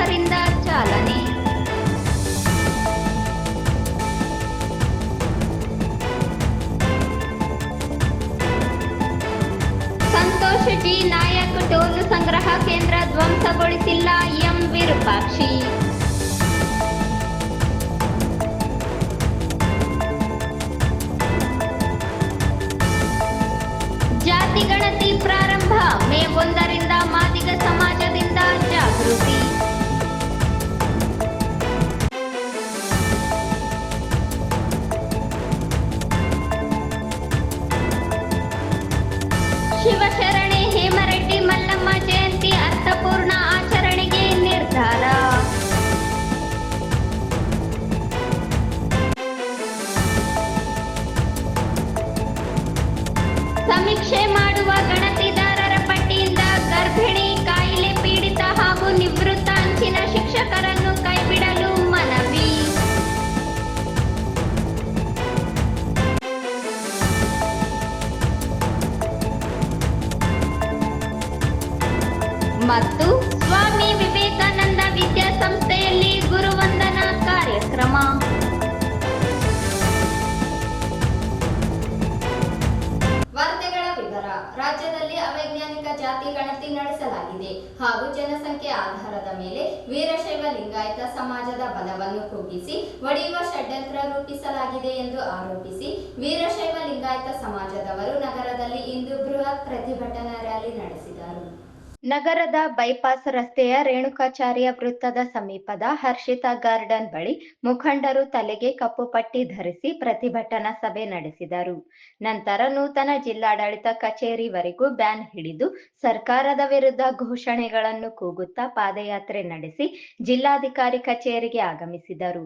ಶಾಸಕರಿಂದ ಚಾಲನೆ. Santosh G Nayak toll ಸಂಗ್ರಹ ಕೇಂದ್ರ ಧ್ವಂಸಗೊಳಿಸಿಲ್ಲ ಎಂ ವಿರೂಪಾಕ್ಷಿ. ಸಮೀಕ್ಷೆ ಮಾಡುವ ರಾಜ್ಯದಲ್ಲಿ ಅವೈಜ್ಞಾನಿಕ ಜಾತಿ ಗಣತಿ ನಡೆಸಲಾಗಿದೆ ಹಾಗೂ ಜನಸಂಖ್ಯೆ ಆಧಾರದ ಮೇಲೆ ವೀರಶೈವ ಲಿಂಗಾಯತ ಸಮಾಜದ ಬಲವನ್ನು ಕುಗ್ಗಿಸಿ ಒಡೆಯುವ ಷಡ್ಯಂತ್ರ ರೂಪಿಸಲಾಗಿದೆ ಎಂದು ಆರೋಪಿಸಿ ವೀರಶೈವ ಲಿಂಗಾಯತ ಸಮಾಜದವರು ನಗರದಲ್ಲಿ ಇಂದು ಬೃಹತ್ ಪ್ರತಿಭಟನಾ ರ್ಯಾಲಿ ನಡೆಸಿದರು. ನಗರದ ಬೈಪಾಸ್ ರಸ್ತೆಯ ರೇಣುಕಾಚಾರ್ಯ ವೃತ್ತದ ಸಮೀಪದ ಹರ್ಷಿತಾ ಗಾರ್ಡನ್ ಬಳಿ ಮುಖಂಡರು ತಲೆಗೆ ಕಪ್ಪು ಪಟ್ಟಿ ಧರಿಸಿ ಪ್ರತಿಭಟನಾ ಸಭೆ ನಡೆಸಿದರು. ನಂತರ ನೂತನ ಜಿಲ್ಲಾಡಳಿತ ಕಚೇರಿವರೆಗೂ ಬ್ಯಾನ್ ಹಿಡಿದು ಸರ್ಕಾರದ ವಿರುದ್ಧ ಘೋಷಣೆಗಳನ್ನು ಕೂಗುತ್ತಾ ಪಾದಯಾತ್ರೆ ನಡೆಸಿ ಜಿಲ್ಲಾಧಿಕಾರಿ ಕಚೇರಿಗೆ ಆಗಮಿಸಿದರು.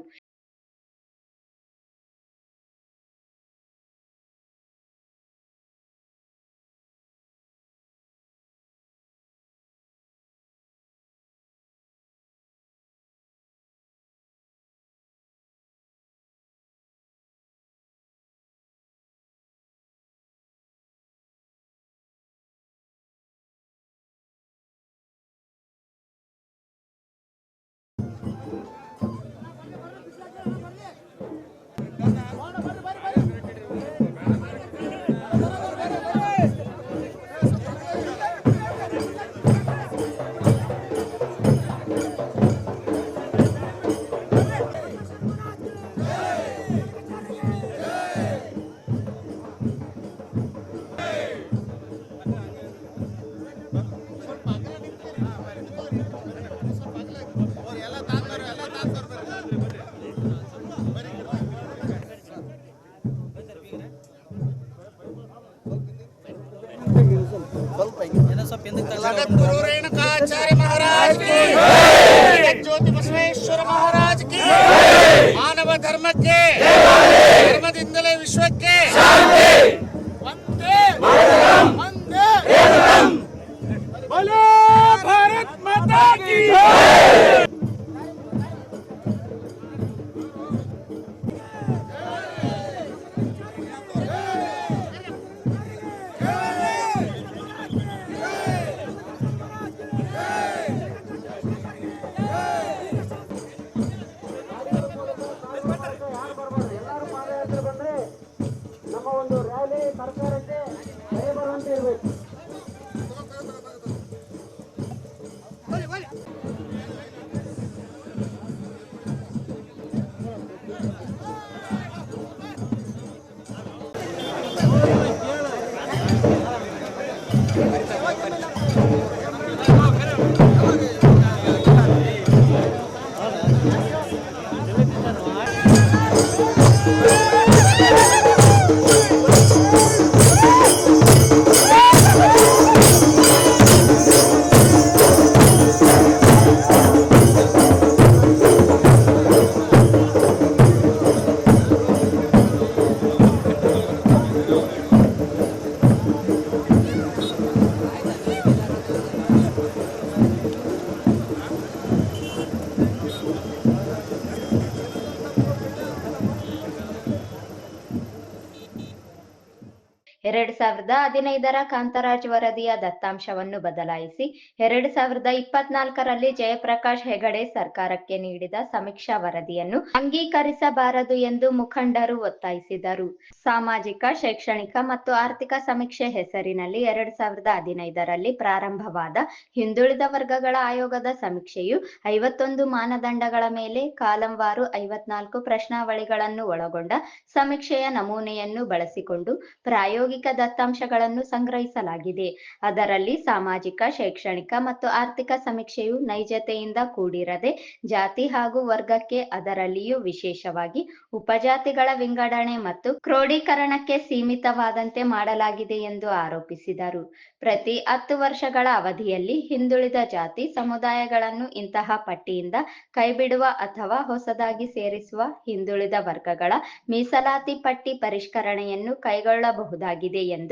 ಸಾವಿರದ ಹದಿನೈದರ ಕಾಂತರಾಜ್ ವರದಿಯ ದತ್ತಾಂಶವನ್ನು ಬದಲಾಯಿಸಿ ಎರಡ್ ಸಾವಿರದ ಇಪ್ಪತ್ನಾಲ್ಕರಲ್ಲಿ ಜಯಪ್ರಕಾಶ್ ಹೆಗಡೆ ಸರ್ಕಾರಕ್ಕೆ ನೀಡಿದ ಸಮೀಕ್ಷಾ ವರದಿಯನ್ನು ಅಂಗೀಕರಿಸಬಾರದು ಎಂದು ಮುಖಂಡರು ಒತ್ತಾಯಿಸಿದರು. ಸಾಮಾಜಿಕ, ಶೈಕ್ಷಣಿಕ ಮತ್ತು ಆರ್ಥಿಕ ಸಮೀಕ್ಷೆ ಹೆಸರಿನಲ್ಲಿ ಎರಡ್ ಸಾವಿರದ ಹದಿನೈದರಲ್ಲಿ ಪ್ರಾರಂಭವಾದ ಹಿಂದುಳಿದ ವರ್ಗಗಳ ಆಯೋಗದ ಸಮೀಕ್ಷೆಯು ಐವತ್ತೊಂದು ಮಾನದಂಡಗಳ ಮೇಲೆ ಕಾಲಂವಾರು ಐವತ್ನಾಲ್ಕು ಪ್ರಶ್ನಾವಳಿಗಳನ್ನು ಒಳಗೊಂಡ ಸಮೀಕ್ಷೆಯ ನಮೂನೆಯನ್ನು ಬಳಸಿಕೊಂಡು ಪ್ರಾಯೋಗಿಕ ದತ್ತಾಂಶಗಳನ್ನು ಸಂಗ್ರಹಿಸಲಾಗಿದೆ. ಅದರಲ್ಲಿ ಸಾಮಾಜಿಕ, ಶೈಕ್ಷಣಿಕ ಮತ್ತು ಆರ್ಥಿಕ ಸಮೀಕ್ಷೆಯು ನೈಜತೆಯಿಂದ ಕೂಡಿರದೆ, ಜಾತಿ ಹಾಗೂ ವರ್ಗಕ್ಕೆ ಅದರಲ್ಲಿಯೂ ವಿಶೇಷವಾಗಿ ಉಪಜಾತಿಗಳ ವಿಂಗಡಣೆ ಮತ್ತು ಕ್ರೋಢೀಕರಣಕ್ಕೆ ಸೀಮಿತವಾದಂತೆ ಮಾಡಲಾಗಿದೆ ಎಂದು ಆರೋಪಿಸಿದರು. ಪ್ರತಿ ಹತ್ತು ವರ್ಷಗಳ ಅವಧಿಯಲ್ಲಿ ಹಿಂದುಳಿದ ಜಾತಿ ಸಮುದಾಯಗಳನ್ನು ಇಂತಹ ಪಟ್ಟಿಯಿಂದ ಕೈಬಿಡುವ ಅಥವಾ ಹೊಸದಾಗಿ ಸೇರಿಸುವ ಹಿಂದುಳಿದ ವರ್ಗಗಳ ಮೀಸಲಾತಿ ಪಟ್ಟಿ ಪರಿಷ್ಕರಣೆಯನ್ನು ಕೈಗೊಳ್ಳಬಹುದಾಗಿದೆ ಎಂದು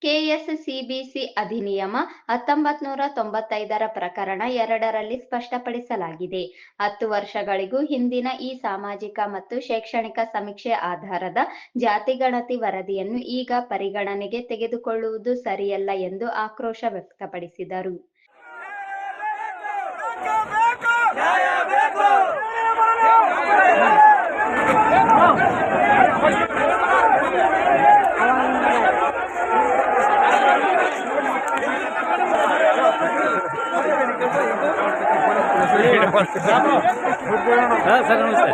ಕೆಎಸ್ಸಿಬಿಸಿ ಅಧಿನಿಯಮ ಹತ್ತೊಂಬತ್ ನೂರ ತೊಂಬತ್ತೈದರ ಪ್ರಕರಣ ಎರಡರಲ್ಲಿ ಸ್ಪಷ್ಟಪಡಿಸಲಾಗಿದೆ. ಹತ್ತು ವರ್ಷಗಳಿಗೂ ಹಿಂದಿನ ಈ ಸಾಮಾಜಿಕ ಮತ್ತು ಶೈಕ್ಷಣಿಕ ಸಮೀಕ್ಷೆ ಆಧಾರದ ಜಾತಿಗಣತಿ ವರದಿಯನ್ನು ಈಗ ಪರಿಗಣನೆಗೆ ತೆಗೆದುಕೊಳ್ಳುವುದು ಸರಿಯಲ್ಲ ಎಂದು ಆಕ್ರೋಶ ವ್ಯಕ್ತಪಡಿಸಿದರು. ಸರ್ ನಮಸ್ತೆ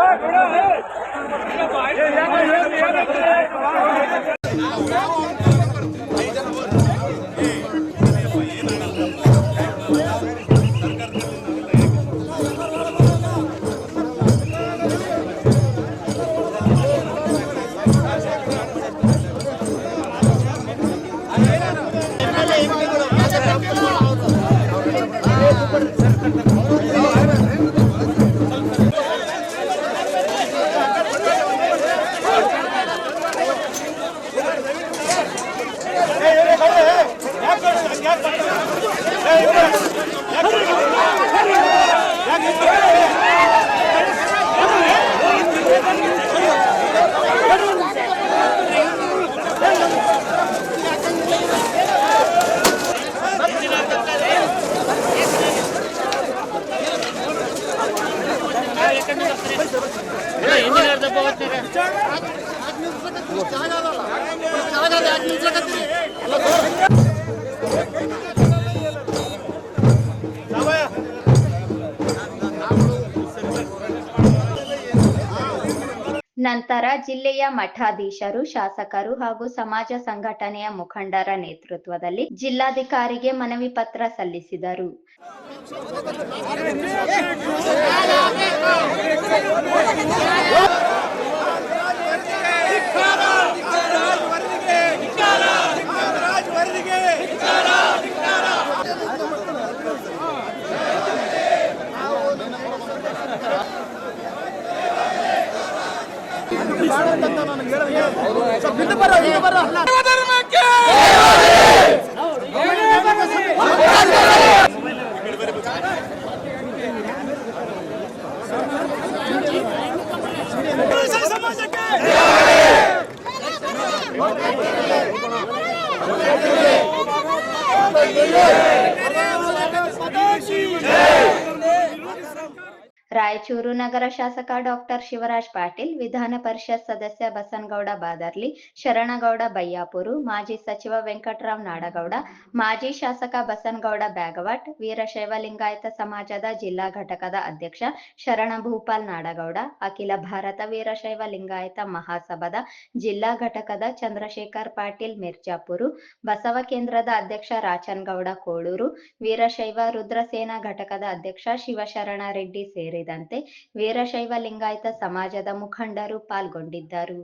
चहा ನಂತರ ಜಿಲ್ಲೆಯ ಮಠಾಧೀಶರು ಶಾಸಕರು ಹಾಗೂ ಸಮಾಜ ಸಂಘಟನೆಯ ಮುಖಂಡರ ನೇತೃತ್ವದಲ್ಲಿ ಜಿಲ್ಲಾಧಿಕಾರಿಗೆ ಮನವಿ ಪತ್ರ ಸಲ್ಲಿಸಿದರು ಧರ್ಮಕ್ಕೆ ಸಮಾಜಕ್ಕೆ ರಾಯಚೂರು ನಗರ ಶಾಸಕ ಡಾಕ್ಟರ್ ಶಿವರಾಜ್ ಪಾಟೀಲ್, ವಿಧಾನ ಪರಿಷತ್ ಸದಸ್ಯ ಬಸನಗೌಡ ಬಾದರ್ಲಿ, ಶರಣಗೌಡ ಬಯ್ಯಾಪುರು ಮಾಜಿ ಸಚಿವ ವೆಂಕಟರಾವ್ ನಾಡಗೌಡ, ಮಾಜಿ ಶಾಸಕ ಬಸನಗೌಡ ಬ್ಯಾಗವಟ್ ವೀರಶೈವ ಲಿಂಗಾಯತ ಸಮಾಜದ ಜಿಲ್ಲಾ ಘಟಕದ ಅಧ್ಯಕ್ಷ ಶರಣ ಭೂಪಾಲ್ ನಾಡಗೌಡ, ಅಖಿಲ ಭಾರತ ವೀರಶೈವ ಲಿಂಗಾಯತ ಮಹಾಸಭಾದ ಜಿಲ್ಲಾ ಘಟಕದ ಚಂದ್ರಶೇಖರ್ ಪಾಟೀಲ್ ಮಿರ್ಜಾಪುರು, ಬಸವ ಕೇಂದ್ರದ ಅಧ್ಯಕ್ಷ ರಾಚನಗೌಡ ಕೋಳೂರು ವೀರಶೈವ ರುದ್ರಸೇನಾ ಘಟಕದ ಅಧ್ಯಕ್ಷ ಶಿವಶರಣ ರೆಡ್ಡಿ ಸೇರಿದಂತೆ ವೀರಶೈವ ಲಿಂಗಾಯತ ಸಮಾಜದ ಮುಖಂಡರು ಪಾಲ್ಗೊಂಡಿದ್ದರು.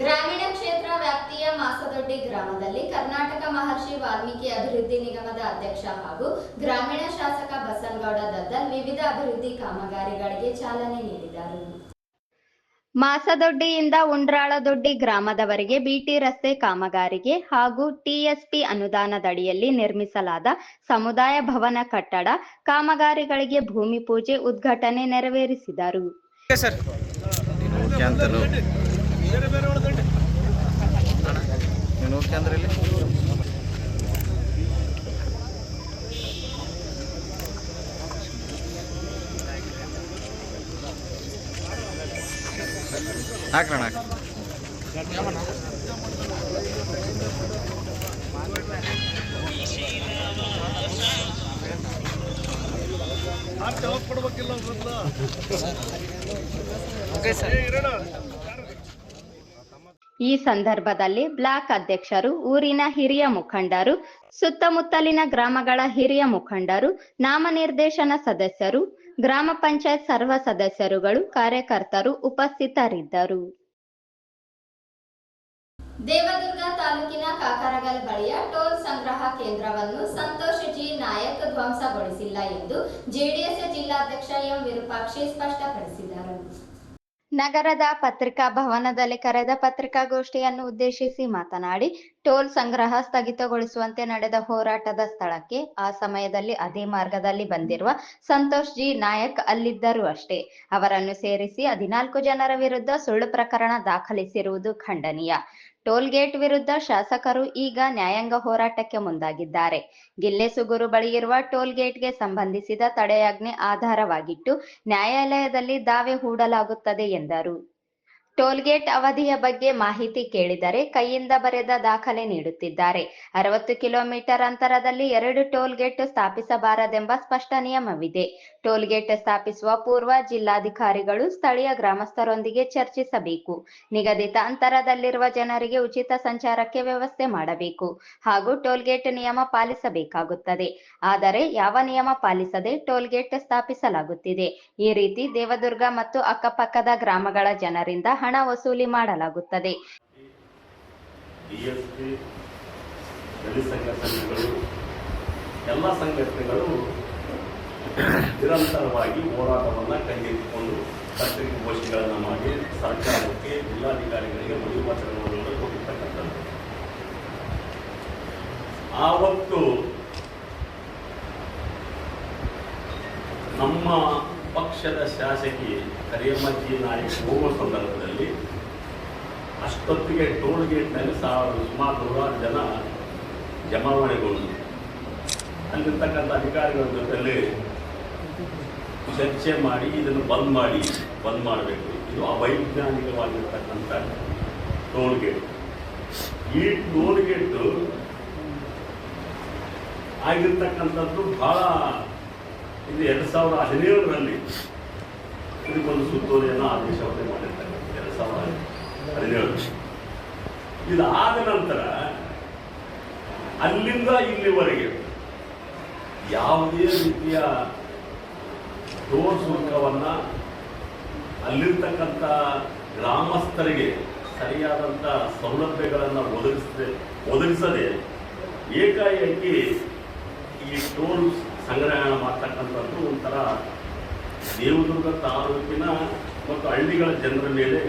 ಗ್ರಾಮೀಣ ಕ್ಷೇತ್ರ ವ್ಯಾಪ್ತಿಯ ಮಾಸದೊಡ್ಡಿ ಗ್ರಾಮದಲ್ಲಿ ಕರ್ನಾಟಕ ಮಹರ್ಷಿ ವಾಲ್ಮೀಕಿ ಅಭಿವೃದ್ಧಿ ನಿಗಮದ ಅಧ್ಯಕ್ಷ ಹಾಗೂ ಗ್ರಾಮೀಣ ಶಾಸಕ ಬಸನಗೌಡ ದದ್ದಲ್ ವಿವಿಧ ಅಭಿವೃದ್ಧಿ ಕಾಮಗಾರಿಗಳಿಗೆ ಚಾಲನೆ ನೀಡಿದರು. ಮಾಸದೊಡ್ಡಿಯಿಂದ ಉಂಡ್ರಾಳದೊಡ್ಡಿ ಗ್ರಾಮದವರೆಗೆ ಬಿಟಿ ರಸ್ತೆ ಕಾಮಗಾರಿಗೆ ಹಾಗೂ ಟಿಎಸ್ಪಿ ಅನುದಾನದಡಿಯಲ್ಲಿ ನಿರ್ಮಿಸಲಾದ ಸಮುದಾಯ ಭವನ ಕಟ್ಟಡ ಕಾಮಗಾರಿಗಳಿಗೆ ಭೂಮಿ ಪೂಜೆ ಉದ್ಘಾಟನೆ ನೆರವೇರಿಸಿದರು. ಈ ಸಂದರ್ಭದಲ್ಲಿ ಬ್ಲಾಕ್ ಅಧ್ಯಕ್ಷರು ಊರಿನ ಹಿರಿಯ ಮುಖಂಡರು ಸುತ್ತಮುತ್ತಲಿನ ಗ್ರಾಮಗಳ ಹಿರಿಯ ಮುಖಂಡರು ನಾಮನಿರ್ದೇಶನ ಸದಸ್ಯರು ಗ್ರಾಮ ಪಂಚಾಯತ್ ಸರ್ವ ಸದಸ್ಯರುಗಳು, ಕಾರ್ಯಕರ್ತರು ಉಪಸ್ಥಿತರಿದ್ದರು. ದೇವದುರ್ಗ ತಾಲೂಕಿನ ಕಾಕರಗಲ್ ಬಳಿಯ ಟೋಲ್ ಸಂಗ್ರಹ ಕೇಂದ್ರವನ್ನು ಸಂತೋಷ್ ಜಿ ನಾಯಕ್ ಧ್ವಂಸಗೊಳಿಸಿಲ್ಲ ಎಂದು ಜೆಡಿಎಸ್ ಜಿಲ್ಲಾಧ್ಯಕ್ಷ ಎಂ ವಿರೂಪಾಕ್ಷಿ ಸ್ಪಷ್ಟಪಡಿಸಿದರು ನಗರದ ಪತ್ರಿಕಾ ಭವನದಲ್ಲಿ ಕರೆದ ಪತ್ರಿಕಾಗೋಷ್ಠಿಯನ್ನು ಉದ್ದೇಶಿಸಿ ಮಾತನಾಡಿ, ಟೋಲ್ ಸಂಗ್ರಹ ಸ್ಥಗಿತಗೊಳಿಸುವಂತೆ ನಡೆದ ಹೋರಾಟದ ಸ್ಥಳಕ್ಕೆ ಆ ಸಮಯದಲ್ಲಿ ಅದೇ ಮಾರ್ಗದಲ್ಲಿ ಬಂದಿರುವ ಸಂತೋಷ್ ಜಿ ನಾಯಕ್ ಅಲ್ಲಿದ್ದರು ಅಷ್ಟೇ. ಅವರನ್ನು ಸೇರಿಸಿ ಹದಿನಾಲ್ಕು ಜನರ ವಿರುದ್ಧ ಸುಳ್ಳು ಪ್ರಕರಣ ದಾಖಲಿಸಿರುವುದು ಖಂಡನೀಯ. ಟೋಲ್ ಗೇಟ್ ವಿರುದ್ಧ ಶಾಸಕರು ಈಗ ನ್ಯಾಯಾಂಗ ಹೋರಾಟಕ್ಕೆ ಮುಂದಾಗಿದ್ದಾರೆ. ಗಿಲ್ಲೆಸುಗುರು ಬಳಿ ಇರುವ ಟೋಲ್ಗೇಟ್ಗೆ ಸಂಬಂಧಿಸಿದ ತಡೆಯಾಜ್ಞೆ ಆಧಾರವಾಗಿಟ್ಟು ನ್ಯಾಯಾಲಯದಲ್ಲಿ ದಾವೆ ಹೂಡಲಾಗುತ್ತದೆ ಎಂದರು. ಟೋಲ್ ಗೇಟ್ ಅವಧಿಯ ಬಗ್ಗೆ ಮಾಹಿತಿ ಕೇಳಿದರೆ ಕೈಯಿಂದ ಬರೆದ ದಾಖಲೆ ನೀಡುತ್ತಿದ್ದಾರೆ. ಅರವತ್ತು ಕಿಲೋಮೀಟರ್ ಅಂತರದಲ್ಲಿ ಎರಡು ಟೋಲ್ ಗೇಟ್ ಸ್ಥಾಪಿಸಬಾರದೆಂಬ ಸ್ಪಷ್ಟ ನಿಯಮವಿದೆ. ಟೋಲ್ ಗೇಟ್ ಸ್ಥಾಪಿಸುವ ಪೂರ್ವ ಜಿಲ್ಲಾಧಿಕಾರಿಗಳು ಸ್ಥಳೀಯ ಗ್ರಾಮಸ್ಥರೊಂದಿಗೆ ಚರ್ಚಿಸಬೇಕು. ನಿಗದಿತ ಅಂತರದಲ್ಲಿರುವ ಜನರಿಗೆ ಉಚಿತ ಸಂಚಾರಕ್ಕೆ ವ್ಯವಸ್ಥೆ ಮಾಡಬೇಕು ಹಾಗೂ ಟೋಲ್ ಗೇಟ್ ನಿಯಮ ಪಾಲಿಸಬೇಕಾಗುತ್ತದೆ. ಆದರೆ ಯಾವ ನಿಯಮ ಪಾಲಿಸದೆ ಟೋಲ್ ಗೇಟ್ ಸ್ಥಾಪಿಸಲಾಗುತ್ತಿದೆ? ಈ ರೀತಿ ದೇವದುರ್ಗ ಮತ್ತು ಅಕ್ಕಪಕ್ಕದ ಗ್ರಾಮಗಳ ಜನರಿಂದ ಹಣ ವಸೂಲಿ ಮಾಡಲಾಗುತ್ತದೆ. ಎಲ್ಲ ಸಂಘಟನೆಗಳು ನಿರಂತರವಾಗಿ ಹೋರಾಟವನ್ನು ಕೈಗೆತ್ತಿಕೊಂಡು ಪತ್ರಿಕಾಗೋಷ್ಠಿಗಳನ್ನು ಮಾಡಿ ಸರ್ಕಾರಕ್ಕೆ ಜಿಲ್ಲಾಧಿಕಾರಿಗಳಿಗೆ ಮನವಿ ಪತ್ರಗಳನ್ನು ಕೊಟ್ಟಿರ್ತಕ್ಕಂಥದ್ದು. ಆವತ್ತು ನಮ್ಮ ಪಕ್ಷದ ಶಾಸಕಿ ಕರಿಯಮ್ಮಜ್ಜಿ ನಾಯಕ್ ಹೋಗುವ ಸಂದರ್ಭದಲ್ಲಿ ಅಷ್ಟೊತ್ತಿಗೆ ಟೋಲ್ ಗೇಟ್ನಲ್ಲಿ ಸಾವಿರ ಸುಮಾರು ನೂರಾರು ಜನ ಜಮಾವಣೆಗೊಂಡು ಅಲ್ಲಿರ್ತಕ್ಕಂಥ ಅಧಿಕಾರಿಗಳ ಜೊತೆಯಲ್ಲಿ ಚರ್ಚೆ ಮಾಡಿ, ಇದನ್ನು ಬಂದ್ ಮಾಡಿ, ಬಂದ್ ಮಾಡಬೇಕು. ಇದು ಅವೈಜ್ಞಾನಿಕವಾಗಿರ್ತಕ್ಕಂಥ ಟೋಲ್ ಗೇಟ್ ಈ ಟೋಲ್ ಗೇಟ್ ಆಗಿರ್ತಕ್ಕಂಥದ್ದು ಬಹಳ ಇದು ಎರಡು ಸಾವಿರದ ಹದಿನೇಳರಲ್ಲಿ ಇದಕ್ಕೊಂದು ಸುತ್ತೋಲೆಯನ್ನು ಆದೇಶವನ್ನು ಮಾಡಿರ್ತಕ್ಕಂಥ ಎರಡು ಸಾವಿರದ ಹದಿನೇಳು ಇದಾದ ನಂತರ ಅಲ್ಲಿಂದ ಇಲ್ಲಿವರೆಗೆ ಯಾವುದೇ ರೀತಿಯ ಟೋಲ್ ಶುಲ್ಕವನ್ನು ಅಲ್ಲಿರ್ತಕ್ಕಂಥ ಗ್ರಾಮಸ್ಥರಿಗೆ ಸರಿಯಾದಂಥ ಸೌಲಭ್ಯಗಳನ್ನು ಒದಗಿಸದೆ ಒದಗಿಸದೆ ಏಕಾಏಕಿ ಈ ಟೋಲ್ ಸಂಗ್ರಹಣ ಮಾಡ್ತಕ್ಕಂಥದ್ದು ಒಂಥರ ದೇವದುರ್ಗ ತಾಲೂಕಿನ ಮತ್ತು ಹಳ್ಳಿಗಳ ಜನರ ಮೇಲೆ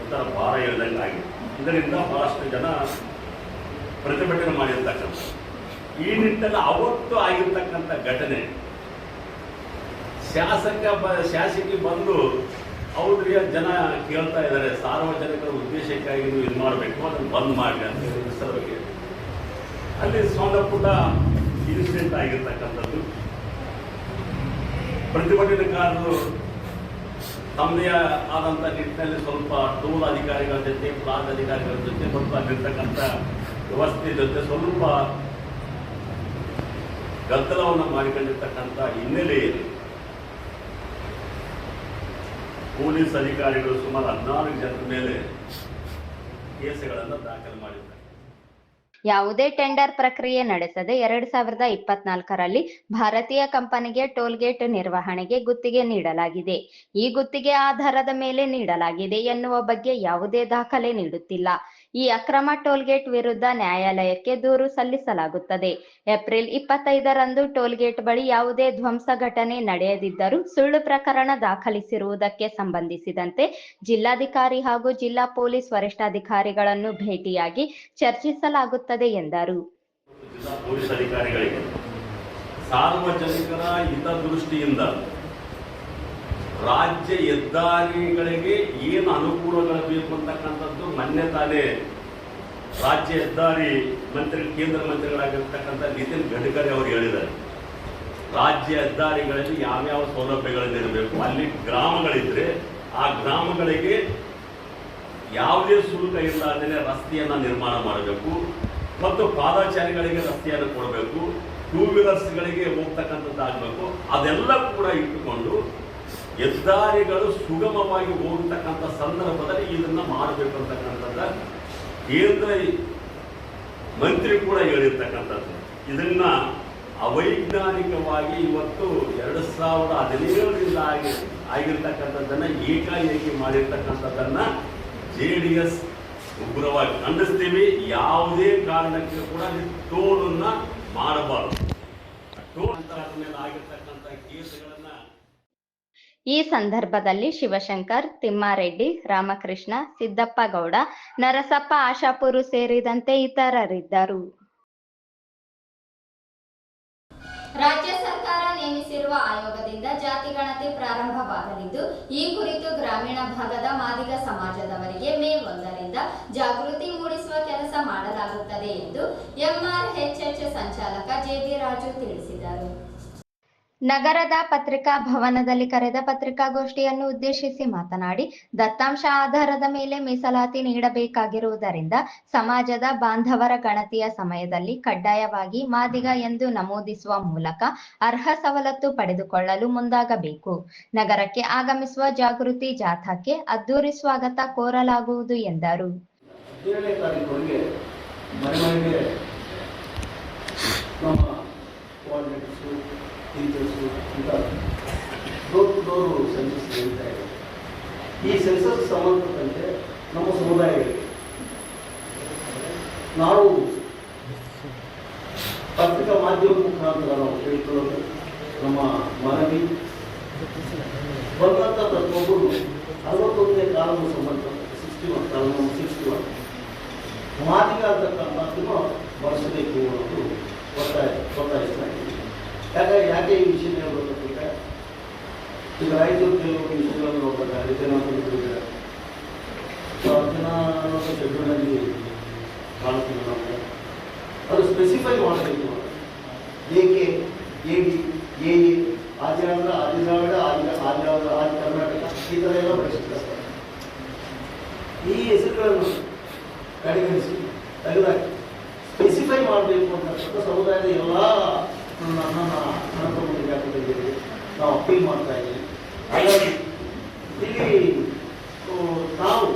ಒಂಥರ ಭಾರ ಇಳಿದಂಗೆ ಇದರಿಂದ ಭಾಳಷ್ಟು ಜನ ಪ್ರತಿಭಟನೆ ಮಾಡಿರ್ತಕ್ಕಂಥ ಈ ನಿಟ್ಟಿನಲ್ಲಿ ಅವತ್ತು ಆಗಿರ್ತಕ್ಕಂಥ ಘಟನೆ. ಶಾಸಕ ಬ, ಶಾಸಕಿ ಬಂದು ಅವ್ರಿಗೆ ಜನ ಕೇಳ್ತಾ ಇದ್ದಾರೆ, ಸಾರ್ವಜನಿಕರ ಉದ್ದೇಶಕ್ಕಾಗಿ ನೀವು ಇದು ಮಾಡಬೇಕು, ಅದನ್ನು ಬಂದ್ ಮಾಡಿ ಅಂತ ಹೇಳಿ ಅಲ್ಲಿ ಸಣ್ಣ ಪುಟ್ಟ ಇನ್ಸಿಡೆಂಟ್ ಆಗಿರ್ತಕ್ಕಂಥದ್ದು. ಪ್ರತಿಭಟನೆಕಾರರು ತಮ್ಮದೇ ಆದಂಥ ನಿಟ್ಟಿನಲ್ಲಿ ಸ್ವಲ್ಪ ಟೋಲ್ ಅಧಿಕಾರಿಗಳ ಜೊತೆ ಪ್ಲಾಂಟ್ ಅಧಿಕಾರಿಗಳ ಜೊತೆ ಸ್ವಲ್ಪ ಅಲ್ಲಿರ್ತಕ್ಕಂಥ ವ್ಯವಸ್ಥೆ ಜೊತೆ ಸ್ವಲ್ಪ ಗದ್ದಲವನ್ನು ಮಾಡಿಕೊಂಡಿರ್ತಕ್ಕಂಥ ಹಿನ್ನೆಲೆಯಲ್ಲಿ ಪೊಲೀಸ್ ಅಧಿಕಾರಿಗಳು ಸುಮಾರು ಹದಿನಾರು ಜನರ ಮೇಲೆ ಕೇಸುಗಳನ್ನು ದಾಖಲು ಮಾಡಿದ್ದಾರೆ. ಯಾವುದೇ ಟೆಂಡರ್ ಪ್ರಕ್ರಿಯೆ ನಡೆಸದೆ ಎರಡ್ ಸಾವಿರದ ಇಪ್ಪತ್ನಾಲ್ಕರಲ್ಲಿ ಭಾರತೀಯ ಕಂಪನಿಗೆ ಟೋಲ್ ಗೇಟ್ ನಿರ್ವಹಣೆಗೆ ಗುತ್ತಿಗೆ ನೀಡಲಾಗಿದೆ. ಈ ಗುತ್ತಿಗೆ ಆಧಾರದ ಮೇಲೆ ನೀಡಲಾಗಿದೆ ಎನ್ನುವ ಬಗ್ಗೆ ಯಾವುದೇ ದಾಖಲೆ ನೀಡುತ್ತಿಲ್ಲ. ಈ ಅಕ್ರಮ ಟೋಲ್ ಗೇಟ್ ವಿರುದ್ಧ ನ್ಯಾಯಾಲಯಕ್ಕೆ ದೂರು ಸಲ್ಲಿಸಲಾಗುತ್ತದೆ. ಏಪ್ರಿಲ್ ಇಪ್ಪತ್ತೈದರಂದು ಟೋಲ್ ಗೇಟ್ ಬಳಿ ಯಾವುದೇ ಧ್ವಂಸ ಘಟನೆ ನಡೆಯದಿದ್ದರೂ ಸುಳ್ಳು ಪ್ರಕರಣ ದಾಖಲಿಸಿರುವುದಕ್ಕೆ ಸಂಬಂಧಿಸಿದಂತೆ ಜಿಲ್ಲಾಧಿಕಾರಿ ಹಾಗೂ ಜಿಲ್ಲಾ ಪೊಲೀಸ್ ವರಿಷ್ಠಾಧಿಕಾರಿಗಳನ್ನು ಭೇಟಿಯಾಗಿ ಚರ್ಚಿಸಲಾಗುತ್ತದೆ ಎಂದರು. ಸಾರ್ವಜನಿಕರ ಹಿತದೃಷ್ಟಿಯಿಂದ ರಾಜ್ಯ ಹೆದ್ದಾರಿಗಳಿಗೆ ಏನು ಅನುಕೂಲಗಳು ಬೇಕು ಅಂತಕ್ಕಂಥದ್ದು ಮೊನ್ನೆ ತಾನೇ ರಾಜ್ಯ ಹೆದ್ದಾರಿ ಮಂತ್ರಿ, ಕೇಂದ್ರ ಮಂತ್ರಿಗಳಾಗಿರ್ತಕ್ಕಂಥ ನಿತಿನ್ ಗಡ್ಕರಿ ಅವರು ಹೇಳಿದ್ದಾರೆ. ರಾಜ್ಯ ಹೆದ್ದಾರಿಗಳಲ್ಲಿ ಯಾವ್ಯಾವ ಸೌಲಭ್ಯಗಳಿರಬೇಕು ಅಲ್ಲಿ ಗ್ರಾಮಗಳಿದ್ರೆ ಆ ಗ್ರಾಮಗಳಿಗೆ ಯಾವುದೇ ಶುಲ್ಕ ಇಲ್ಲದೇ ರಸ್ತೆಯನ್ನು ನಿರ್ಮಾಣ ಮಾಡಬೇಕು. ಮತ್ತು ಪಾದಾಚಾರಿಗಳಿಗೆ ರಸ್ತೆಯನ್ನು ಕೊಡಬೇಕು. ಟೂ ವೀಲರ್ಸ್ಗಳಿಗೆ ಹೋಗ್ತಕ್ಕಂಥದ್ದು ಆಗಬೇಕು ಅದೆಲ್ಲ ಕೂಡ ಇಟ್ಟುಕೊಂಡು ಹೆದ್ದಾರಿಗಳು ಸುಗಮವಾಗಿ ಹೋಗ್ತಕ್ಕಂಥ ಸಂದರ್ಭದಲ್ಲಿ ಇದನ್ನ ಮಾಡಬೇಕು ಅಂತಕ್ಕಂಥದ್ದ ಕೇಂದ್ರ ಮಂತ್ರಿ ಕೂಡ ಹೇಳಿರ್ತಕ್ಕಂಥದ್ದು. ಇದನ್ನ ಅವೈಜ್ಞಾನಿಕವಾಗಿ ಇವತ್ತು ಎರಡು ಸಾವಿರದ ಹದಿನೇಳರಿಂದ ಆಗಿ ಆಗಿರ್ತಕ್ಕಂಥದ್ದನ್ನ ಏಕಾಏಕಿ ಮಾಡಿರ್ತಕ್ಕಂಥದ್ದನ್ನ ಜೆ ಡಿ ಎಸ್ ಉಗ್ರವಾಗಿ ಖಂಡಿಸ್ತೀವಿ. ಯಾವುದೇ ಕಾರಣಕ್ಕೆ ಕೂಡ ಟೋಲನ್ನ ಮಾಡಬಾರದು. ಟೋಲ್ ಮೇಲೆ ಆಗಿರ್ತಕ್ಕಂಥ ಕೇಸುಗಳನ್ನ ಈ ಸಂದರ್ಭದಲ್ಲಿ ಶಿವಶಂಕರ್, ತಿಮ್ಮಾರೆಡ್ಡಿ, ರಾಮಕೃಷ್ಣ ಸಿದ್ದಪ್ಪಗೌಡ ನರಸಪ್ಪ ಆಶಾಪುರು ಸೇರಿದಂತೆ ಇತರರಿದ್ದರು. ರಾಜ್ಯ ಸರ್ಕಾರ ನೇಮಿಸಿರುವ ಆಯೋಗದಿಂದ ಜಾತಿ ಗಣತಿ ಪ್ರಾರಂಭವಾಗಲಿದ್ದು, ಈ ಕುರಿತು ಗ್ರಾಮೀಣ ಭಾಗದ ಮಾದಿಗ ಸಮಾಜದವರಿಗೆ ಮೇ ಒಂದರಿಂದ ಜಾಗೃತಿ ಮೂಡಿಸುವ ಕೆಲಸ ಮಾಡಲಾಗುತ್ತದೆ ಎಂದು ಎಂಆರ್ಎಚ್ಎಚ್ ಸಂಚಾಲಕ ಜೆಬಿ ರಾಜು ತಿಳಿಸಿದರು. ನಗರದ ಪತ್ರಿಕಾ ಭವನದಲ್ಲಿ ಕರೆದ ಪತ್ರಿಕಾಗೋಷ್ಠಿಯನ್ನು ಉದ್ದೇಶಿಸಿ ಮಾತನಾಡಿ, ದತ್ತಾಂಶ ಆಧಾರದ ಮೇಲೆ ಮೀಸಲಾತಿ ನೀಡಬೇಕಾಗಿರುವುದರಿಂದ ಸಮಾಜದ ಬಾಂಧವರ ಗಣತಿಯ ಸಮಯದಲ್ಲಿ ಕಡ್ಡಾಯವಾಗಿ ಮಾದಿಗ ಎಂದು ನಮೂದಿಸುವ ಮೂಲಕ ಅರ್ಹ ಸವಲತ್ತು ಪಡೆದುಕೊಳ್ಳಲು ಮುಂದಾಗಬೇಕು. ನಗರಕ್ಕೆ ಆಗಮಿಸುವ ಜಾಗೃತಿ ಜಾಥಾಕ್ಕೆ ಅದ್ದೂರಿ ಸ್ವಾಗತ ಕೋರಲಾಗುವುದು ಎಂದರು. Teachers door to door census ನಡೀತಾ ಇದೆ ಈ ಸೆನ್ಸಸ್ ಸಂಬಂಧಪಟ್ಟಂತೆ ನಮ್ಮ ಸಮುದಾಯ ನಾವು ಪತ್ರಿಕಾ ಮಾಧ್ಯಮ ಮುಖಾಂತರ ನಾವು ಕೇಳ್ಕೊಳ್ಳೋದು ನಮ್ಮ ಮನವಿ ಬಂದಂಥ ಪ್ರತಿಯೊಬ್ಬರು ಅರವತ್ತೊಂದನೇ ಕಾಲದ ಸಂಬಂಧಪಟ್ಟ ಸಿಕ್ಸ್ಟಿ ಒನ್ ಕಾನೂನು ಸಿಕ್ಸ್ಟಿ ಒನ್ ಮಾದಿಗ ಅಂತಕ್ಕಂಥದ್ದನ್ನು ಬಳಸಬೇಕು ಅನ್ನೋದು ಒತ್ತಾಯ ಒತ್ತಾಯಿಸಲಾಗಿದೆ ಯಾಕೆ ಯಾಕೆ ಈ ವಿಷಯ ಹೇಳ್ಬೇಕಂತಂದ್ರೆ ಈಗ ರಾಯಚೂರು ಕೆಲವು ವಿಷಯಗಳನ್ನು ನೋಡ್ಬೇಕಾದ್ರೆ ಜನ ಬಂದಿದ್ದಾರೆ ಜನ ಅನ್ನೋದು ಶೆಡ್ಯೂಲ್ನಲ್ಲಿ ಕಾಣ್ತೀವಿ ನಮಗೆ ಅದು ಸ್ಪೆಸಿಫೈ ಮಾಡಬೇಕು ಏಕೆ A D A A Adi Andhra Adi Dravida Adi Adi Adi Karnataka ಈ ಥರ ಎಲ್ಲ ಬಳಸಿರ್ತಾರೆ ಈ ಹೆಸರುಗಳನ್ನು ಕಡೆಗಣಿಸಿ ತೆಗೆದಾಕಿ ಸ್ಪೆಸಿಫೈ ಮಾಡಬೇಕು ಅಂತಕ್ಕಂಥ ಸಮುದಾಯದ ಎಲ್ಲ ನನ್ನ ಅಣ್ಣನ ಹಾಕಿದ್ದೇವೆ ನಾವು ಅಪೀಲ್ ಮಾಡ್ತಾ ಇದ್ದೀವಿ ಹಾಗಾಗಿ ಇಲ್ಲಿ ನಾವು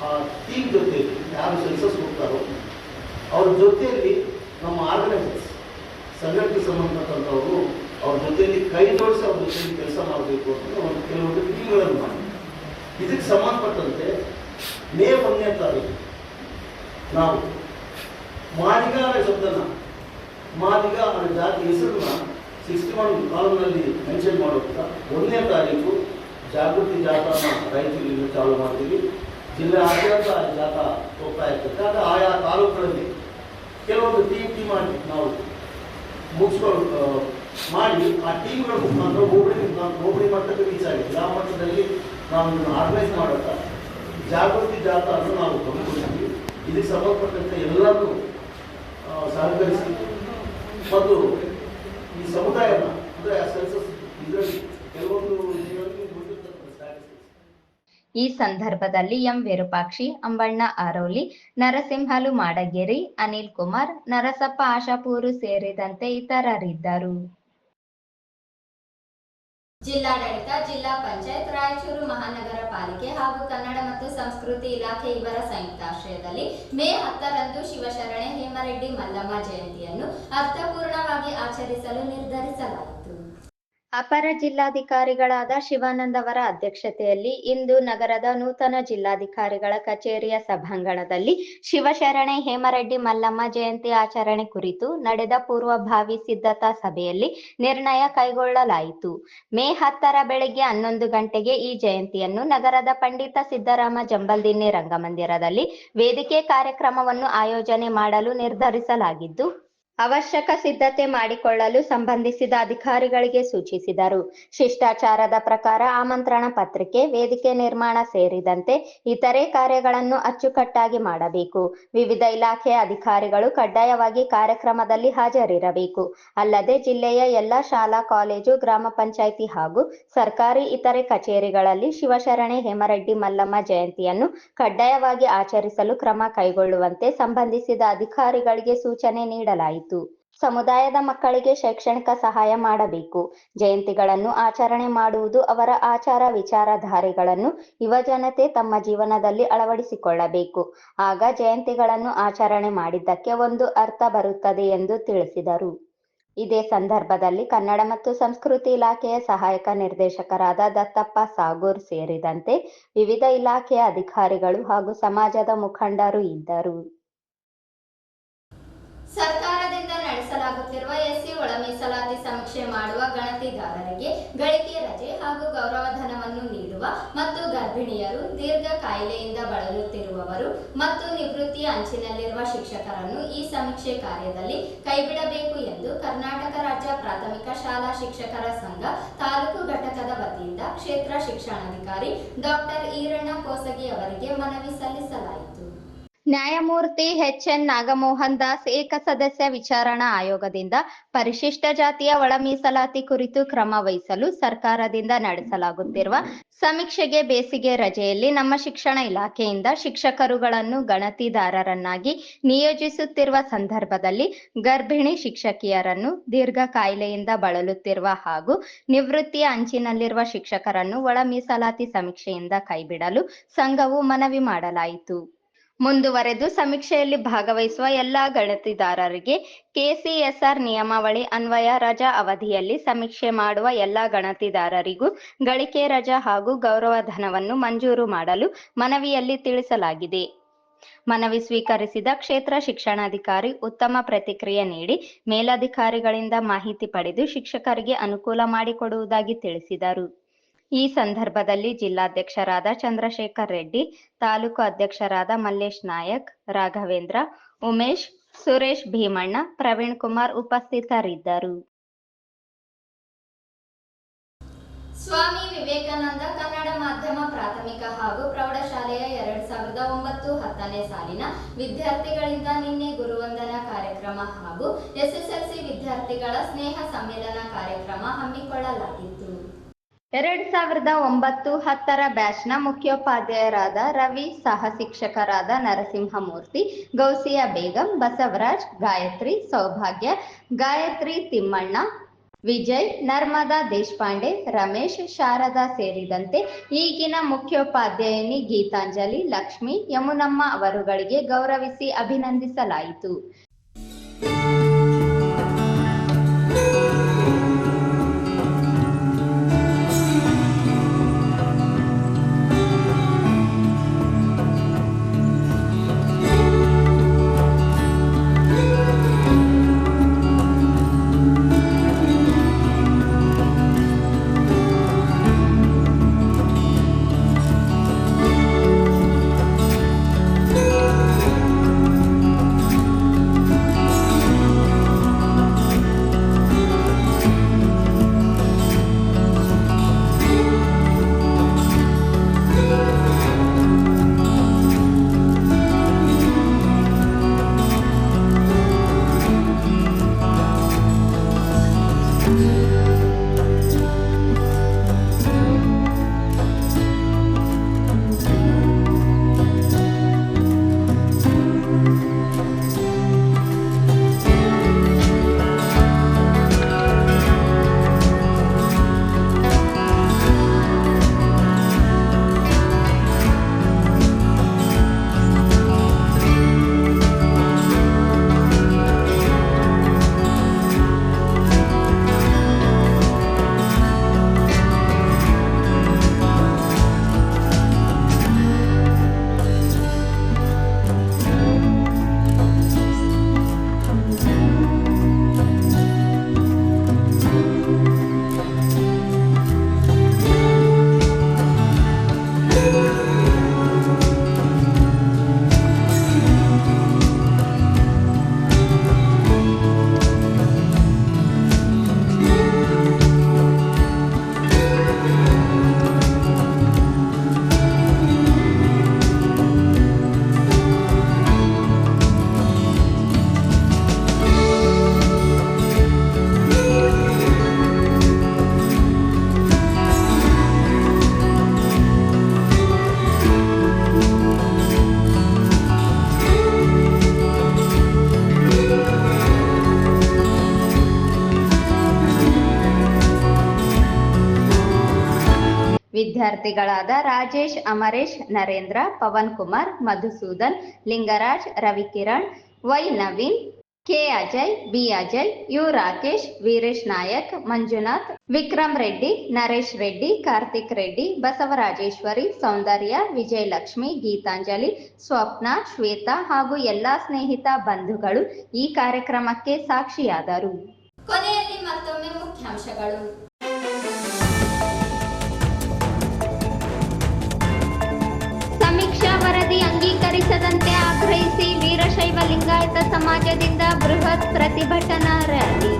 ಆ ಟೀಮ್ ಜೊತೆಯಲ್ಲಿ ಯಾರು ಸೆನ್ಸಸ್ ಹೋಗ್ತಾರೋ ಅವ್ರ ಜೊತೆಯಲ್ಲಿ ನಮ್ಮ ಆರ್ಗನೈಸರ್ಸ್ ಸಂಘಟನೆಗೆ ಸಂಬಂಧಪಟ್ಟಂಥವರು ಅವ್ರ ಜೊತೆಯಲ್ಲಿ ಕೈ ಜೋಡಿಸಿ ಅವ್ರ ಜೊತೆಯಲ್ಲಿ ಕೆಲಸ ಮಾಡಬೇಕು ಅಂತ ಒಂದು ಕೆಲವೊಂದು ಟೀಮ್ಗಳನ್ನು ಮಾಡಿ ಇದಕ್ಕೆ ಸಂಬಂಧಪಟ್ಟಂತೆ ಮೇ ಒಂದನೇ ತಾರೀಕು ನಾವು ಮಾಡಿಗಾರ ಶಬ್ದನ ಮಾದಿಗ ಅವರ ಜಾತಿ ಹೆಸರನ್ನ ಸಿಕ್ಸ್ಟಿ ಒನ್ ಕಾಲಮ್ನಲ್ಲಿ ಮೆನ್ಷನ್ ಮಾಡೋದ್ರಿಂದ ಒಂದನೇ ತಾರೀಕು ಜಾಗೃತಿ ಜಾಥಾನ ರಾಯಚೂರಿನಿಂದ ಚಾಲು ಮಾಡ್ತೀವಿ. ಜಿಲ್ಲೆ ಆದ್ಯಂತ ಆ ಜಾಥಾ ಹೋಗ್ತಾ ಇರ್ತದೆ. ಆಗ ಆಯಾ ತಾಲೂಕುಗಳಲ್ಲಿ ಕೆಲವೊಂದು ಟೀಮ್ ಟೀಮ್ ಮಾಡಿ ನಾವು ಮುಗಿಸ್ಕೊಂಡು ಮಾಡಿ ಆ ಟೀಮ್ಗಳ ಮುಖಾಂತರ ಹೋಬಳಿ ಹೋಬಳಿ ಮಟ್ಟಕ್ಕೆ ರೀಚ್ ಆಗಿದೆ ಗ್ರಾಮ ಮಟ್ಟದಲ್ಲಿ ನಾವು ಆರ್ಗನೈಸ್ ಮಾಡುತ್ತ ಜಾಗೃತಿ ಜಾಥಾವನ್ನು ನಾವು ಹಮ್ಮಿಕೊಂಡಿದ್ವಿ ಇದಕ್ಕೆ ಸಂಬಂಧಪಟ್ಟಂತೆ ಎಲ್ಲರನ್ನೂ ಆ, ಮತ್ತು ಈ ಸಮುದಾಯನ ಅಂದರೆ ಸೆನ್ಸಸ್ ಇದರಲ್ಲಿ ಕೆಲವೊಂದು ಈ ಸಂದರ್ಭದಲ್ಲಿ ಎಂ ವಿರೂಪಾಕ್ಷಿ, ಅಂಬಣ್ಣ ಆರೋಲಿ, ನರಸಿಂಹಲು ಮಾಡಗೇರಿ ಅನಿಲ್ ಕುಮಾರ್ ನರಸಪ್ಪ ಆಶಾಪೂರು ಸೇರಿದಂತೆ ಇತರರಿದ್ದರು. ಜಿಲ್ಲಾಡಳಿತ, ಜಿಲ್ಲಾ ಪಂಚಾಯತ್ ರಾಯಚೂರು ಮಹಾನಗರ ಪಾಲಿಕೆ ಹಾಗೂ ಕನ್ನಡ ಮತ್ತು ಸಂಸ್ಕೃತಿ ಇಲಾಖೆ ಇವರ ಸಂಯುಕ್ತಾಶ್ರಯದಲ್ಲಿ ಮೇ ಹತ್ತರಂದು ಶಿವಶರಣೆ ಹೇಮರೆಡ್ಡಿ ಮಲ್ಲಮ್ಮ ಜಯಂತಿಯನ್ನು ಅರ್ಥಪೂರ್ಣವಾಗಿ ಆಚರಿಸಲು ನಿರ್ಧರಿಸಲಾಯಿತು ಅಪರ ಜಿಲ್ಲಾಧಿಕಾರಿಗಳಾದ ಶಿವಾನಂದ್ ಅವರ ಅಧ್ಯಕ್ಷತೆಯಲ್ಲಿ ಇಂದು ನಗರದ ನೂತನ ಜಿಲ್ಲಾಧಿಕಾರಿಗಳ ಕಚೇರಿಯ ಸಭಾಂಗಣದಲ್ಲಿ ಶಿವಶರಣೆ ಹೇಮರೆಡ್ಡಿ ಮಲ್ಲಮ್ಮ ಜಯಂತಿ ಆಚರಣೆ ಕುರಿತು ನಡೆದ ಪೂರ್ವಭಾವಿ ಸಿದ್ಧತಾ ಸಭೆಯಲ್ಲಿ ನಿರ್ಣಯ ಕೈಗೊಳ್ಳಲಾಯಿತು. ಮೇ ಹತ್ತರ ಬೆಳಗ್ಗೆ ಹನ್ನೊಂದು ಗಂಟೆಗೆ ಈ ಜಯಂತಿಯನ್ನು ನಗರದ ಪಂಡಿತ ಸಿದ್ದರಾಮ ಜಂಬಲ್ದಿನ್ನಿ ರಂಗಮಂದಿರದಲ್ಲಿ ವೇದಿಕೆ ಕಾರ್ಯಕ್ರಮವನ್ನು ಆಯೋಜನೆ ಮಾಡಲು ನಿರ್ಧರಿಸಲಾಗಿದ್ದು ಅವಶ್ಯಕ ಸಿದ್ಧತೆ ಮಾಡಿಕೊಳ್ಳಲು ಸಂಬಂಧಿಸಿದ ಅಧಿಕಾರಿಗಳಿಗೆ ಸೂಚಿಸಿದರು. ಶಿಷ್ಟಾಚಾರದ ಪ್ರಕಾರ ಆಮಂತ್ರಣ ಪತ್ರಿಕೆ, ವೇದಿಕೆ ನಿರ್ಮಾಣ ಸೇರಿದಂತೆ ಇತರೆ ಕಾರ್ಯಗಳನ್ನು ಅಚ್ಚುಕಟ್ಟಾಗಿ ಮಾಡಬೇಕು. ವಿವಿಧ ಇಲಾಖೆಯ ಅಧಿಕಾರಿಗಳು ಕಡ್ಡಾಯವಾಗಿ ಕಾರ್ಯಕ್ರಮದಲ್ಲಿ ಹಾಜರಿರಬೇಕು. ಅಲ್ಲದೆ ಜಿಲ್ಲೆಯ ಎಲ್ಲ ಶಾಲಾ, ಕಾಲೇಜು, ಗ್ರಾಮ ಪಂಚಾಯಿತಿ ಹಾಗೂ ಸರ್ಕಾರಿ ಇತರೆ ಕಚೇರಿಗಳಲ್ಲಿ ಶಿವಶರಣೆ ಹೇಮರೆಡ್ಡಿ ಮಲ್ಲಮ್ಮ ಜಯಂತಿಯನ್ನು ಕಡ್ಡಾಯವಾಗಿ ಆಚರಿಸಲು ಕ್ರಮ ಕೈಗೊಳ್ಳುವಂತೆ ಸಂಬಂಧಿಸಿದ ಅಧಿಕಾರಿಗಳಿಗೆ ಸೂಚನೆ ನೀಡಲಾಯಿತು. ಸಮುದಾಯದ ಮಕ್ಕಳಿಗೆ ಶೈಕ್ಷಣಿಕ ಸಹಾಯ ಮಾಡಬೇಕು. ಜಯಂತಿಗಳನ್ನು ಆಚರಣೆ ಮಾಡುವುದು ಅವರ ಆಚಾರ ವಿಚಾರಧಾರೆಗಳನ್ನು ಯುವಜನತೆ ತಮ್ಮ ಜೀವನದಲ್ಲಿ ಅಳವಡಿಸಿಕೊಳ್ಳಬೇಕು. ಆಗ ಜಯಂತಿಗಳನ್ನು ಆಚರಣೆ ಮಾಡಿದ್ದಕ್ಕೆ ಒಂದು ಅರ್ಥ ಬರುತ್ತದೆ ಎಂದು ತಿಳಿಸಿದರು. ಇದೇ ಸಂದರ್ಭದಲ್ಲಿ ಕನ್ನಡ ಮತ್ತು ಸಂಸ್ಕೃತಿ ಇಲಾಖೆಯ ಸಹಾಯಕ ನಿರ್ದೇಶಕರಾದ ದತ್ತಪ್ಪ ಸಾಗೂರ್ ಸೇರಿದಂತೆ ವಿವಿಧ ಇಲಾಖೆಯ ಅಧಿಕಾರಿಗಳು ಹಾಗೂ ಸಮಾಜದ ಮುಖಂಡರು ಇದ್ದರು ಸರ್ಕಾರದಿಂದ ನಡೆಸಲಾಗುತ್ತಿರುವ ಎಸ್ಸಿ ಒಳ ಮೀಸಲಾತಿ ಸಮೀಕ್ಷೆ ಮಾಡುವ ಗಣತಿದಾರರಿಗೆ ಗಳಿಕೆ ರಜೆ ಹಾಗೂ ಗೌರವಧನವನ್ನು ನೀಡುವ ಮತ್ತು ಗರ್ಭಿಣಿಯರು ದೀರ್ಘ ಕಾಯಿಲೆಯಿಂದ ಬಳಲುತ್ತಿರುವವರು ಮತ್ತು ನಿವೃತ್ತಿಯ ಅಂಚಿನಲ್ಲಿರುವ ಶಿಕ್ಷಕರನ್ನು ಈ ಸಮೀಕ್ಷೆ ಕಾರ್ಯದಲ್ಲಿ ಕೈಬಿಡಬೇಕು ಎಂದು ಕರ್ನಾಟಕ ರಾಜ್ಯ ಪ್ರಾಥಮಿಕ ಶಾಲಾ ಶಿಕ್ಷಕರ ಸಂಘ ತಾಲೂಕು ಘಟಕದ ವತಿಯಿಂದ ಕ್ಷೇತ್ರ ಶಿಕ್ಷಣಾಧಿಕಾರಿ ಡಾಕ್ಟರ್ ಈರಣ್ಣ ಕೋಸಗಿ ಅವರಿಗೆ ಮನವಿ ಸಲ್ಲಿಸಲಾಯಿತು. ನ್ಯಾಯಮೂರ್ತಿ ಎಚ್ ಎನ್ ನಾಗಮೋಹನ್ ದಾಸ್ ಏಕಸದಸ್ಯ ವಿಚಾರಣಾ ಆಯೋಗದಿಂದ ಪರಿಶಿಷ್ಟ ಜಾತಿಯ ಒಳ ಮೀಸಲಾತಿ ಕುರಿತು ಕ್ರಮ ವಹಿಸಲು ಸರ್ಕಾರದಿಂದ ನಡೆಸಲಾಗುತ್ತಿರುವ ಸಮೀಕ್ಷೆಗೆ ಬೇಸಿಗೆ ರಜೆಯಲ್ಲಿ ನಮ್ಮ ಶಿಕ್ಷಣ ಇಲಾಖೆಯಿಂದ ಶಿಕ್ಷಕರುಗಳನ್ನು ಗಣತಿದಾರರನ್ನಾಗಿ ನಿಯೋಜಿಸುತ್ತಿರುವ ಸಂದರ್ಭದಲ್ಲಿ ಗರ್ಭಿಣಿ ಶಿಕ್ಷಕಿಯರನ್ನು ದೀರ್ಘ ಕಾಯಿಲೆಯಿಂದ ಬಳಲುತ್ತಿರುವ ಹಾಗೂ ನಿವೃತ್ತಿಯ ಅಂಚಿನಲ್ಲಿರುವ ಶಿಕ್ಷಕರನ್ನು ಒಳ ಮೀಸಲಾತಿ ಸಮೀಕ್ಷೆಯಿಂದ ಕೈಬಿಡಲು ಸಂಘವು ಮನವಿ ಮಾಡಲಾಯಿತು. ಮುಂದುವರೆದು ಸಮೀಕ್ಷೆಯಲ್ಲಿ ಭಾಗವಹಿಸುವ ಎಲ್ಲಾ ಗಣತಿದಾರರಿಗೆ ಕೆಸಿಎಸ್ಆರ್ ನಿಯಮಾವಳಿ ಅನ್ವಯ ರಜಾ ಅವಧಿಯಲ್ಲಿ ಸಮೀಕ್ಷೆ ಮಾಡುವ ಎಲ್ಲಾ ಗಣತಿದಾರರಿಗೂ ಗಳಿಕೆ ರಜಾ ಹಾಗೂ ಗೌರವಧನವನ್ನು ಮಂಜೂರು ಮಾಡಲು ಮನವಿಯಲ್ಲಿ ತಿಳಿಸಲಾಗಿದೆ. ಮನವಿ ಸ್ವೀಕರಿಸಿದ ಕ್ಷೇತ್ರ ಶಿಕ್ಷಣಾಧಿಕಾರಿ ಉತ್ತಮ ಪ್ರತಿಕ್ರಿಯೆ ನೀಡಿ ಮೇಲಧಿಕಾರಿಗಳಿಂದ ಮಾಹಿತಿ ಪಡೆದು ಶಿಕ್ಷಕರಿಗೆ ಅನುಕೂಲ ಮಾಡಿಕೊಡುವುದಾಗಿ ತಿಳಿಸಿದರು. ಈ ಸಂದರ್ಭದಲ್ಲಿ ಜಿಲ್ಲಾಧ್ಯಕ್ಷರಾದ ಚಂದ್ರಶೇಖರ್ ರೆಡ್ಡಿ, ತಾಲೂಕು ಅಧ್ಯಕ್ಷರಾದ ಮಲ್ಲೇಶ್ ನಾಯಕ್, ರಾಘವೇಂದ್ರ, ಉಮೇಶ್, ಸುರೇಶ್ ಭೀಮಣ್ಣ, ಪ್ರವೀಣ್ ಕುಮಾರ್ ಉಪಸ್ಥಿತರಿದ್ದರು. ಸ್ವಾಮಿ ವಿವೇಕಾನಂದ ಕನ್ನಡ ಮಾಧ್ಯಮ ಪ್ರಾಥಮಿಕ ಹಾಗೂ ಪ್ರೌಢಶಾಲೆಯ ಎರಡ್ ಸಾವಿರದ ಒಂಬತ್ತು ಹತ್ತನೇ ಸಾಲಿನ ವಿದ್ಯಾರ್ಥಿಗಳಿಂದ ನಿನ್ನೆ ಗುರುವಂದನಾ ಕಾರ್ಯಕ್ರಮ ಹಾಗೂ ಎಸ್ಎಸ್ಎಲ್ಸಿ ವಿದ್ಯಾರ್ಥಿಗಳ ಸ್ನೇಹ ಸಮ್ಮೇಳನ ಕಾರ್ಯಕ್ರಮ ಹಮ್ಮಿಕೊಳ್ಳಲಾಗಿತ್ತು ಎರಡ್ ಸಾವಿರದ ಒಂಬತ್ತು ಹತ್ತರ ಬ್ಯಾಚ್ನ ಮುಖ್ಯೋಪಾಧ್ಯಾಯರಾದ ರವಿ ಸಹ ಶಿಕ್ಷಕರಾದ ನರಸಿಂಹಮೂರ್ತಿ, ಗೌಸಿಯಾ ಬೇಗಂ, ಬಸವರಾಜ್, ಗಾಯತ್ರಿ, ಸೌಭಾಗ್ಯ, ಗಾಯತ್ರಿ ತಿಮ್ಮಣ್ಣ, ವಿಜಯ್, ನರ್ಮದಾ ದೇಶಪಾಂಡೆ, ರಮೇಶ್, ಶಾರದಾ ಸೇರಿದಂತೆ ಈಗಿನ ಮುಖ್ಯೋಪಾಧ್ಯಾಯಿನಿ ಗೀತಾಂಜಲಿ, ಲಕ್ಷ್ಮಿ, ಯಮುನಮ್ಮ ಅವರುಗಳಿಗೆ ಗೌರವಿಸಿ ಅಭಿನಂದಿಸಲಾಯಿತು. ವಿದ್ಯಾರ್ಥಿಗಳಾದ Rajesh, Amaresh, Narendra, Pavan Kumar, Madhusudan, Lingaraj, Ravikiran, Y Naveen, K Ajay, B Ajay, U Rakesh, Veeresh Nayak, Manjunath, Vikram Reddy, Naresh Reddy, Karthik Reddy, Basavarajeshwari, Soundarya, Vijayalakshmi, Geetanjali Swapna Shweta ಹಾಗೂ ಎಲ್ಲಾ ಸ್ನೇಹಿತ ಬಂಧುಗಳು ಈ ಕಾರ್ಯಕ್ರಮಕ್ಕೆ ಸಾಕ್ಷಿಯಾದರು. ಕೊನೆಯಲ್ಲಿ ಮತ್ತೊಮ್ಮೆ ಮುಖ್ಯಾಂಶಗಳು. ಸಮೀಕ್ಷಾ ವರದಿ ಅಂಗೀಕರಿಸದಂತೆ ಆಗ್ರಹಿಸಿ ವೀರಶೈವ ಲಿಂಗಾಯತ ಸಮಾಜದಿಂದ ಬೃಹತ್ ಪ್ರತಿಭಟನಾ ರ್ಯಾಲಿ.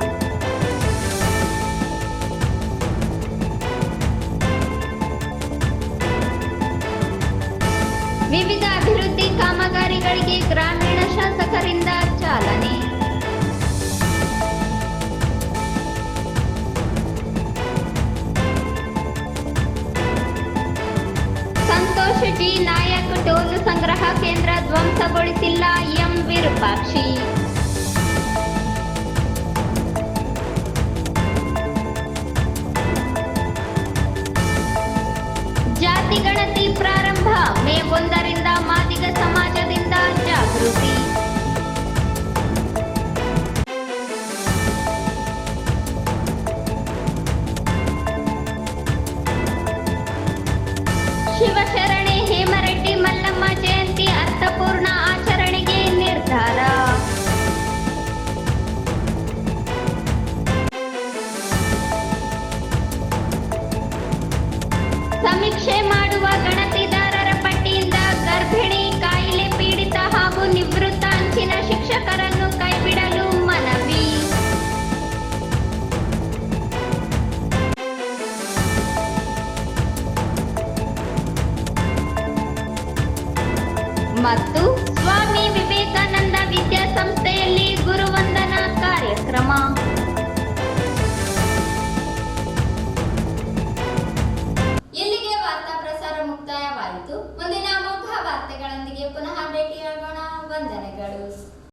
ವಿವಿಧ ಅಭಿವೃದ್ಧಿ ಕಾಮಗಾರಿಗಳಿಗೆ ಗ್ರಾಮೀಣ ಶಾಸಕರಿಂದ ಚಾಲನೆ. ಜಿ ನಾಯಕ್ ಡೋಲು ಸಂಗ್ರಹ ಕೇಂದ್ರ ಧ್ವಂಸಗೊಳಿಸಿಲ್ಲ ಎಂ ವಿರೂಪಾಕ್ಷಿ. ಜಾತಿ ಗಣತಿ ಪ್ರಾರಂಭ, ಮೇ ಒಂದರಿಂದ ಮಾದಿಗ ಸಮಾಜದಿಂದ ಜಾಗೃತಿ. ಶಿವಶರಣೆ